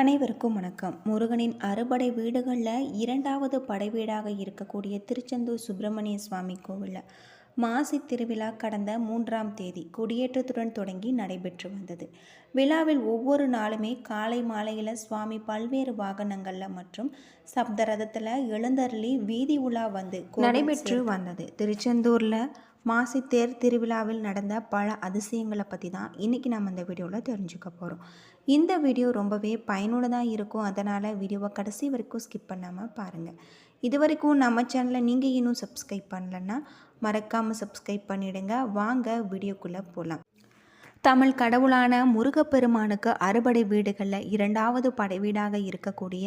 அனைவருக்கும் வணக்கம். முருகனின் அறுபடை வீடுகளில் இரண்டாவது படை வீடாக இருக்கக்கூடிய திருச்செந்தூர் சுப்பிரமணிய சுவாமி கோவிலில் மாசி திருவிழா கடந்த மூன்றாம் தேதி கொடியேற்றத்துடன் தொடங்கி நடைபெற்று வந்தது. விழாவில் ஒவ்வொரு நாளுமே காலை மாலையில் சுவாமி பல்வேறு வாகனங்களில் மற்றும் சப்த ரதத்தில் எழுந்தருளி வீதி உலா வந்து நடைபெற்று வந்தது. திருச்செந்தூரில் மாசி தேர் திருவிழாவில் நடந்த பல அதிசயங்களை பற்றி தான் இன்றைக்கி நம்ம இந்த வீடியோவில் தெரிஞ்சுக்க போகிறோம் இந்த வீடியோ ரொம்பவே பயனுள்ளதாக இருக்கும். அதனால் வீடியோவை கடைசி வரைக்கும் ஸ்கிப் பண்ணாமல் பாருங்கள் இது வரைக்கும் நம்ம சேனலை நீங்கள் இன்னும் சப்ஸ்கிரைப் பண்ணலன்னா மறக்காமல் சப்ஸ்கிரைப் பண்ணிவிடுங்க வாங்க வீடியோக்குள்ளே போகலாம் தமிழ் கடவுளான முருகப்பெருமானுக்கு அறுபடை வீடுகளில் இரண்டாவது படை வீடாக இருக்கக்கூடிய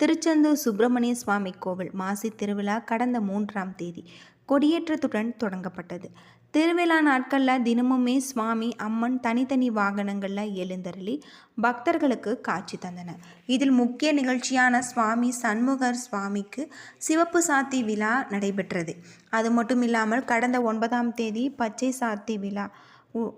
திருச்செந்தூர் சுப்பிரமணிய சுவாமி கோவில் மாசி திருவிழா கடந்த மூன்றாம் தேதி கொடியேற்றத்துடன் தொடங்கப்பட்டது. திருவிழா நாட்களில் தினமுமே சுவாமி அம்மன் தனித்தனி வாகனங்களில் எழுந்தருளி பக்தர்களுக்கு காட்சி தந்தனர். இதில் முக்கிய நிகழ்ச்சியான சுவாமி சண்முகர் சுவாமிக்கு சிவப்பு சாத்தி விழா நடைபெற்றது. அது மட்டும் இல்லாமல் கடந்த ஒன்பதாம் தேதி பச்சை சாத்தி விழா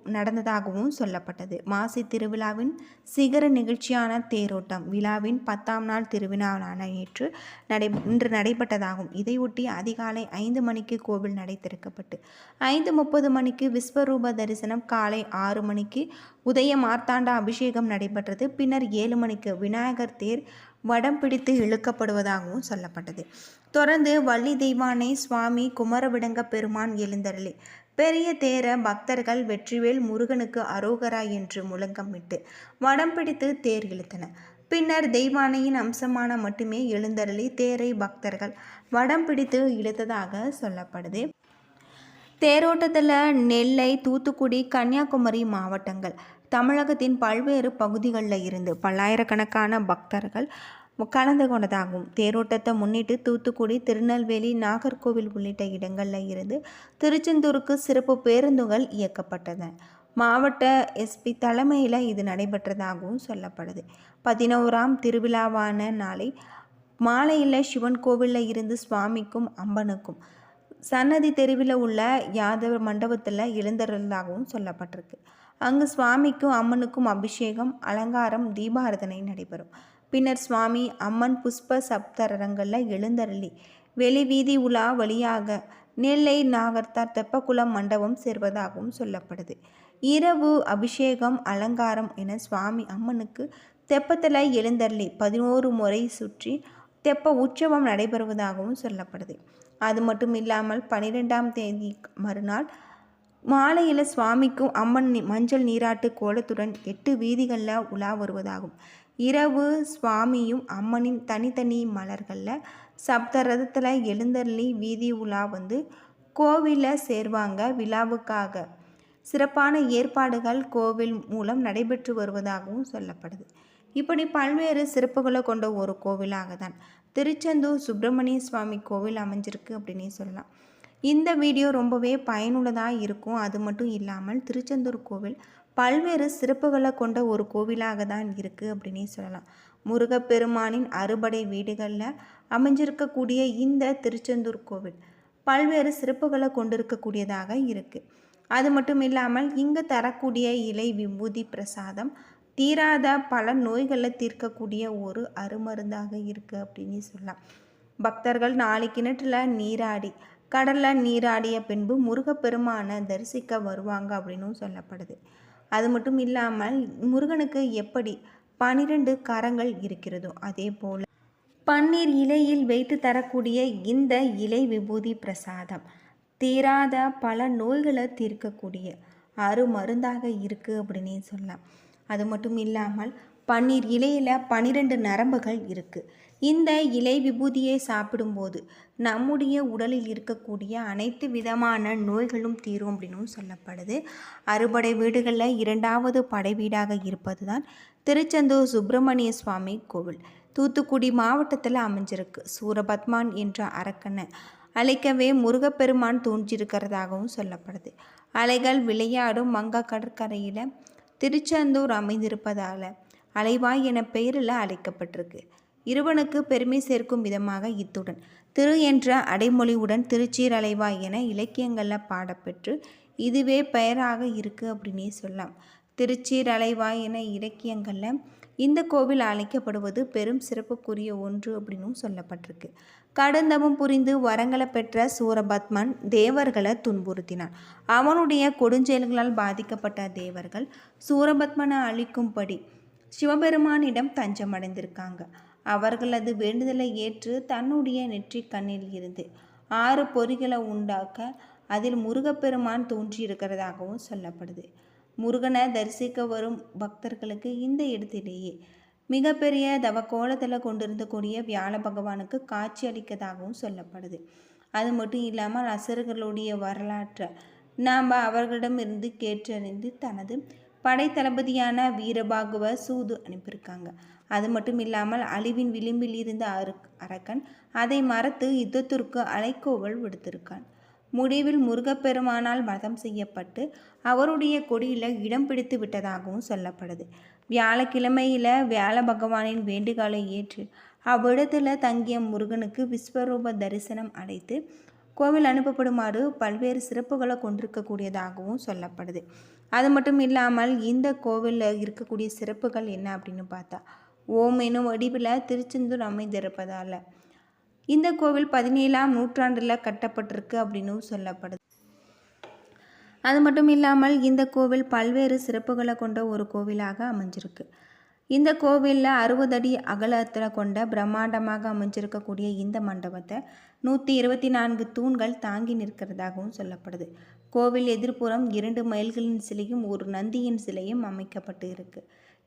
நடந்ததாகவும் சொல்லப்பட்டது. மாசி திருவிழாவின் சிகர நிகழ்ச்சியான தேரோட்டம் விழாவின் பத்தாம் நாள் திருவிழாவான நேற்று நடை இன்று நடைபெற்றதாகும். இதையொட்டி அதிகாலை ஐந்து மணிக்கு கோவில் நடை திறக்கப்பட்டு ஐந்து முப்பது மணிக்கு விஸ்வரூப தரிசனம் காலை ஆறு மணிக்கு உதய மார்த்தாண்ட அபிஷேகம் நடைபெற்றது. பின்னர் ஏழு மணிக்கு விநாயகர் தேர் வடம் பிடித்து இழுக்கப்படுவதாகவும் சொல்லப்பட்டது. தொடர்ந்து வள்ளி தெய்வானை சுவாமி குமரவிடங்க பெருமான் எழுந்தருளி பெரிய தேர பக்தர்கள் வெற்றிவேல் முருகனுக்கு அரோகரா என்று முழங்கமிட்டு வடம் பிடித்து தேர் இழுத்தனர். பின்னர் தெய்வானையின் அம்சமான மட்டுமே எழுந்தருளி தேரை பக்தர்கள் வடம் பிடித்து இழுத்ததாக சொல்லப்படுது. தேரோட்டத்தில் நெல்லை தூத்துக்குடி கன்னியாகுமரி மாவட்டங்கள் தமிழகத்தின் பல்வேறு பகுதிகளில் இருந்து பல்லாயிரக்கணக்கான பக்தர்கள் கலந்து கொண்டதாகும். தேரோட்டத்தை முன்னிட்டு தூத்துக்குடி திருநெல்வேலி நாகர்கோவில் உள்ளிட்ட இடங்களில் இருந்து திருச்செந்தூருக்கு சிறப்பு பேருந்துகள் இயக்கப்பட்டன. மாவட்ட எஸ்பி தலைமையில் இது நடைபெற்றதாகவும் சொல்லப்படுது. பதினோராம் திருவிழாவான நாளை மாலையில் சிவன் கோவிலில் இருந்து சுவாமிக்கும் அம்பனுக்கும் சன்னதி தெருவில் உள்ள யாதவர் மண்டபத்தில் எழுந்தருளதாகவும் சொல்லப்பட்டிருக்கு. அங்கு சுவாமிக்கும் அம்மனுக்கும் அபிஷேகம் அலங்காரம் தீபாரதனை நடைபெறும். பின்னர் சுவாமி அம்மன் புஷ்ப சப்தரங்களில் எழுந்தருளி வெளி வீதி உலா வழியாக நெல்லை நாகர்த்தார் தெப்பக்குளம் மண்டபம் சேர்வதாகவும் சொல்லப்படுது. இரவு அபிஷேகம் அலங்காரம் என சுவாமி அம்மனுக்கு தெப்பத்தில் எழுந்தருளி பதினோரு முறை சுற்றி தெப்ப உற்சவம் நடைபெறுவதாகவும் சொல்லப்படுது. அது மட்டும் இல்லாமல் பன்னிரெண்டாம் தேதி மறுநாள் மாலையில் சுவாமிக்கும் அம்மன் மஞ்சள் நீராட்டு கோலத்துடன் எட்டு வீதிகளில் உலா வருவதாகும். இரவு சுவாமியும் அம்மனின் தனித்தனி மலர்களில் சப்த ரதத்தில் எழுந்தள்ளி வீதி உலா வந்து கோவிலில் சேர்வாங்க விழாவுக்காக. சிறப்பான ஏற்பாடுகள் கோவில் மூலம் நடைபெற்று வருவதாகவும் சொல்லப்படுது. இப்படி பல்வேறு சிறப்புகளை கொண்ட ஒரு கோவிலாக தான் திருச்செந்தூர் சுப்பிரமணிய சுவாமி கோவில் அமைஞ்சிருக்கு அப்படின்னே சொல்லலாம். இந்த வீடியோ ரொம்பவே பயனுள்ளதாக இருக்கும். அது மட்டும் இல்லாமல் திருச்செந்தூர் கோவில் பல்வேறு சிறப்புகளை கொண்ட ஒரு கோவிலாக தான் இருக்குது அப்படின்னே சொல்லலாம். முருகப்பெருமானின் அறுபடை வீடுகளில் அமைஞ்சிருக்கக்கூடிய இந்த திருச்செந்தூர் கோவில் பல்வேறு சிறப்புகளை கொண்டிருக்கக்கூடியதாக இருக்குது அது மட்டும் இல்லாமல் இங்கு தரக்கூடிய இலை விபூதி பிரசாதம் தீராத பல நோய்களை தீர்க்கக்கூடிய ஒரு அருமருந்தாக இருக்குது அப்படின்னு சொல்லலாம். பக்தர்கள் நாளை கிணற்றில் நீராடி கடலில் நீராடிய பின்பு முருகப்பெருமானை தரிசிக்க வருவாங்க அப்படின்னும் சொல்லப்படுது. அது மட்டும் இல்லாமல் முருகனுக்கு எப்படி பனிரெண்டு கரங்கள் இருக்கிறதோ அதே போல் பன்னீர் இலையில் வைத்து தரக்கூடிய இந்த இலை விபூதி பிரசாதம் தீராத பல நோய்களை தீர்க்கக்கூடிய அருமருந்தாக இருக்குது அப்படின்னே சொல்லலாம். அது மட்டும் இல்லாமல் பன்னீர் இலையில் பன்னிரெண்டு நரம்புகள் இருக்குது இந்த இலை விபூதியை சாப்பிடும்போது நம்முடைய உடலில் இருக்கக்கூடிய அனைத்து விதமான நோய்களும் தீரும் அப்படின்னும் சொல்லப்படுது. அறுபடை வீடுகளில் இரண்டாவது படை வீடாக இருப்பது தான் திருச்செந்தூர் சுப்பிரமணிய சுவாமி கோவில். தூத்துக்குடி மாவட்டத்தில் அமைஞ்சிருக்கு. சூரபத்மான் என்ற அரக்கனை அழைக்கவே முருகப்பெருமான் தோன்றியிருக்கிறதாகவும் சொல்லப்படுது. அலைகள் விளையாடும் மங்கா கடற்கரையில் திருச்செந்தூர் அமைந்திருப்பதால் அலைவாய் என பெயரில் அழைக்கப்பட்டிருக்கு. இருவனுக்கு பெருமை சேர்க்கும் விதமாக இத்துடன். திரு என்ற அடைமொழியுடன் திருச்சீரலைவா என இலக்கியங்களில் பாடப்பெற்று இதுவே பெயராக இருக்குது அப்படின்னே சொல்லலாம். திருச்சீரலைவா என இலக்கியங்களில் இந்த கோவில் அழைக்கப்படுவது பெரும் சிறப்புக்குரிய ஒன்று அப்படின்னும் சொல்லப்பட்டிருக்கு. கடந்தமும் புரிந்து வரங்களை பெற்ற சூரபத்மன் தேவர்களை துன்புறுத்தினான். அவனுடைய கொடுஞ்செயல்களால் பாதிக்கப்பட்ட தேவர்கள் சூரபத்மனை அழிக்கும்படி சிவபெருமானிடம் தஞ்சமடைந்திருக்காங்க. அவர்களது வேண்டுதலை ஏற்று தன்னுடைய நெற்றி கண்ணில் இருந்து ஆறு பொறிகளை உண்டாக்க அதில் முருகப்பெருமான் தோன்றியிருக்கிறதாகவும் சொல்லப்படுது. முருகனை தரிசிக்க வரும் பக்தர்களுக்கு இந்த இடத்திலேயே மிகப்பெரிய தவ கோலத்தில் கொண்டிருந்தக்கூடிய வியாழ பகவானுக்கு காட்சி அளிக்கதாகவும் சொல்லப்படுது. அது மட்டும் இல்லாமல் அசுரர்களுடைய வரலாற்றை நாம் அவர்களிடமிருந்து கேட்டறிந்து தனது படைத்தளபதியான வீரபாகுவ சூது அனுப்பியிருக்காங்க. அது மட்டும் இல்லாமல் அழிவின் விளிம்பில் இருந்த அரு அரக்கன் அதை மறத்து யுத்தத்திற்கு அலைக்கோவல் விடுத்திருக்கான். முடிவில் முருகப்பெருமானால் மதம் செய்யப்பட்டு அவருடைய கொடியில் இடம் பிடித்து விட்டதாகவும் சொல்லப்படுது. வியாழக்கிழமையில் வியாழ பகவானின் வேண்டுகாலை ஏற்று அவ்விடத்தில் தங்கிய முருகனுக்கு விஸ்வரூப தரிசனம் அடைத்து கோவில் அனுப்பப்படுமாறு பல்வேறு சிறப்புகளை கொண்டிருக்கக்கூடியதாகவும் சொல்லப்படுது. அது மட்டும் இல்லாமல் இந்த கோவிலில் இருக்கக்கூடிய சிறப்புகள் என்ன அப்படின்னு பார்த்தா ஓம் எனும் வடிவில் திருச்செந்தூர் அமைந்திருப்பதால். இந்த கோவில் பதினேழாம் நூற்றாண்டில் கட்டப்பட்டிருக்கு அப்படின்னு சொல்லப்படுது. அது மட்டும் இல்லாமல் இந்த கோவில் பல்வேறு சிறப்புகளை கொண்ட ஒரு கோவிலாக அமைஞ்சிருக்கு. இந்த கோவிலில் அறுபது அடி அகலத்தில் கொண்ட பிரம்மாண்டமாக அமைஞ்சிருக்கக்கூடிய இந்த மண்டபத்தை நூற்றி இருபத்தி நான்கு தூண்கள் தாங்கி நிற்கிறதாகவும் சொல்லப்படுது. கோவில் எதிர்ப்புறம் இரண்டு மயில்களின் சிலையும் ஒரு நந்தியின் சிலையும் அமைக்கப்பட்டு இருக்கு.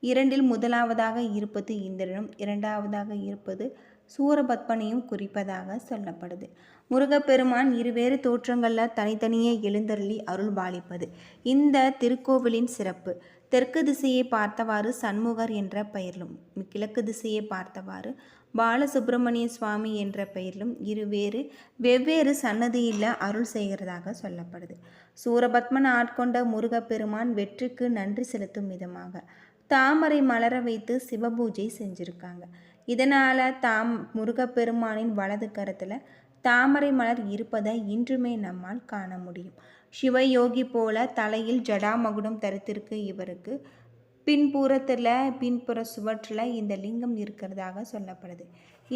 இரண்டில் முதலாவதாக இருப்பது இந்திரனும் இரண்டாவதாக இருப்பது சூரபத்மனையும் குறிப்பதாக சொல்லப்படுது. முருகப்பெருமான் இருவேறு தோற்றங்களில் தனித்தனியே எழுந்தருளி அருள் பாலிப்பது இந்த திருக்கோவிலின் சிறப்பு தெற்கு திசையை பார்த்தவாறு சண்முகர் என்ற பெயரிலும் கிழக்கு திசையை பார்த்தவாறு பாலசுப்பிரமணிய சுவாமி என்ற பெயரிலும் இருவேறு வெவ்வேறு சன்னதியில் அருள் செய்கிறதாக சொல்லப்படுது. சூரபத்மன் ஆட்கொண்ட முருகப்பெருமான் வெற்றிக்கு நன்றி செலுத்தும் விதமாக தாமரை மலர வைத்து சிவபூஜை செஞ்சுருக்காங்க. இதனால் தாம் முருகப்பெருமானின் வலது கரத்தில் தாமரை மலர் இருப்பதை இன்றுமே நம்மால் காண முடியும். சிவயோகி போல தலையில் ஜடாமகுடம் தரித்திருக்கு இவருக்கு பின்புறத்தில் பின்புற சுவற்றில் இந்த லிங்கம் இருக்கிறதாக சொல்லப்படுது.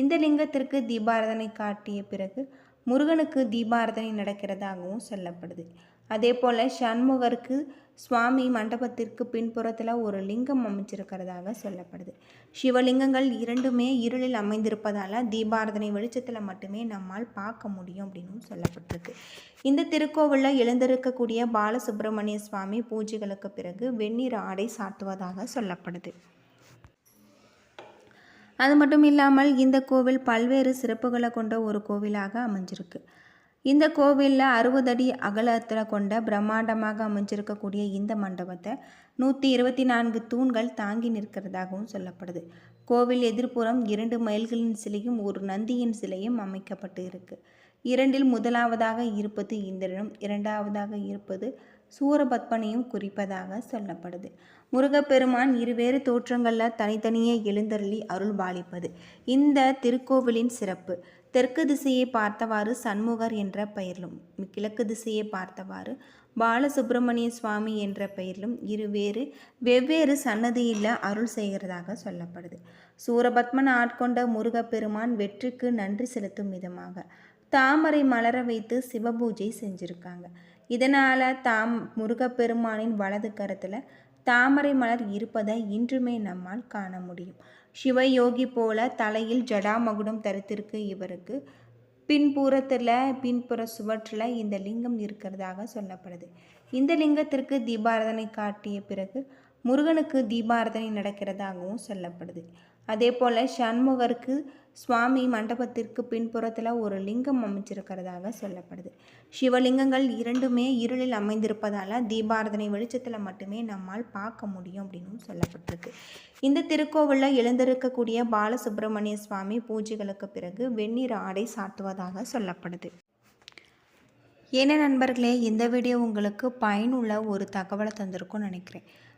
இந்த லிங்கத்திற்கு தீபாரதனை காட்டிய பிறகு முருகனுக்கு தீபாரதனை நடக்கிறதாகவும் சொல்லப்படுது. அதே போல் சண்முகருக்கு சுவாமி மண்டபத்திற்கு பின்புறத்தில் ஒரு லிங்கம் அமைச்சிருக்கிறதாக சொல்லப்படுது. சிவலிங்கங்கள் இரண்டுமே இருளில் அமைந்திருப்பதால் தீபாரதனை வெளிச்சத்தில் மட்டுமே நம்மால் பார்க்க முடியும் அப்படின்னு சொல்லப்பட்டிருக்கு. இந்த திருக்கோவிலில் எழுந்திருக்கக்கூடிய பாலசுப்பிரமணிய சுவாமி பூஜைகளுக்கு பிறகு வெந்நீர் ஆடை சாட்டுவதாக சொல்லப்படுது. அது மட்டும் இல்லாமல் இந்த கோவில் பல்வேறு சிறப்புகளை கொண்ட ஒரு கோவிலாக அமைஞ்சிருக்கு. இந்த கோவிலில் அறுபது அடி அகலத்தில் கொண்ட பிரம்மாண்டமாக அமைஞ்சிருக்கக்கூடிய இந்த மண்டபத்தை நூற்றி இருபத்தி நான்கு தூண்கள் தாங்கி நிற்கிறதாகவும் சொல்லப்படுது. கோவில் எதிர்ப்புறம் இரண்டு மயில்களின் சிலையும் ஒரு நந்தியின் சிலையும் அமைக்கப்பட்டு இருக்கு. இரண்டில் முதலாவதாக இருப்பது இந்திரனும் இரண்டாவதாக இருப்பது சூரபத்மனையும் குறிப்பதாக சொல்லப்படுது. முருகப்பெருமான் இருவேறு தோற்றங்களில் தனித்தனியே எழுந்தருளி அருள் பாலிப்பது இந்த திருக்கோவிலின் சிறப்பு தெற்கு திசையை பார்த்தவாறு சண்முகர் என்ற பெயரிலும் கிழக்கு திசையை பார்த்தவாறு பாலசுப்பிரமணிய சுவாமி என்ற பெயரிலும் இருவேறு வெவ்வேறு சன்னதியில் அருள் செய்கிறதாக சொல்லப்படுது. சூரபத்மன் ஆட்கொண்ட முருகப்பெருமான் வெற்றிக்கு நன்றி செலுத்தும் விதமாக தாமரை மலர வைத்து சிவபூஜை செஞ்சுருக்காங்க. இதனால் தாம் முருகப்பெருமானின் வலது கரத்தில் தாமரை மலர் இருப்பதை இன்றுமே நம்மால் காண முடியும். சிவயோகி போல தலையில் ஜடாமகுடம் தரித்திருக்கு இவருக்கு. பின்புறத்தில் பின்புற சுவற்றில் இந்த லிங்கம் இருக்கிறதாக சொல்லப்படுது. இந்த லிங்கத்திற்கு தீபாரதனை காட்டிய பிறகு முருகனுக்கு தீபாரதனை நடக்கிறதாகவும் சொல்லப்படுது. அதே போல் சண்முகருக்கு சுவாமி மண்டபத்திற்கு பின்புறத்தில் ஒரு லிங்கம் அமைச்சிருக்கிறதாக சொல்லப்படுது. சிவலிங்கங்கள் இரண்டுமே இருளில் அமைந்திருப்பதால் தீபாரதனை வெளிச்சத்தில் மட்டுமே நம்மால் பார்க்க முடியும் அப்படின்னு சொல்லப்பட்டிருக்கு. இந்த திருக்கோவிலில் எழுந்திருக்கக்கூடிய பாலசுப்பிரமணிய சுவாமி பூஜைகளுக்கு பிறகு வெந்நீர் ஆடை சாத்துவதாக சொல்லப்படுது. ஏன்னா நண்பர்களே இந்த வீடியோ உங்களுக்கு பயனுள்ள ஒரு தகவலை தந்திருக்கும்னு நினைக்கிறேன்.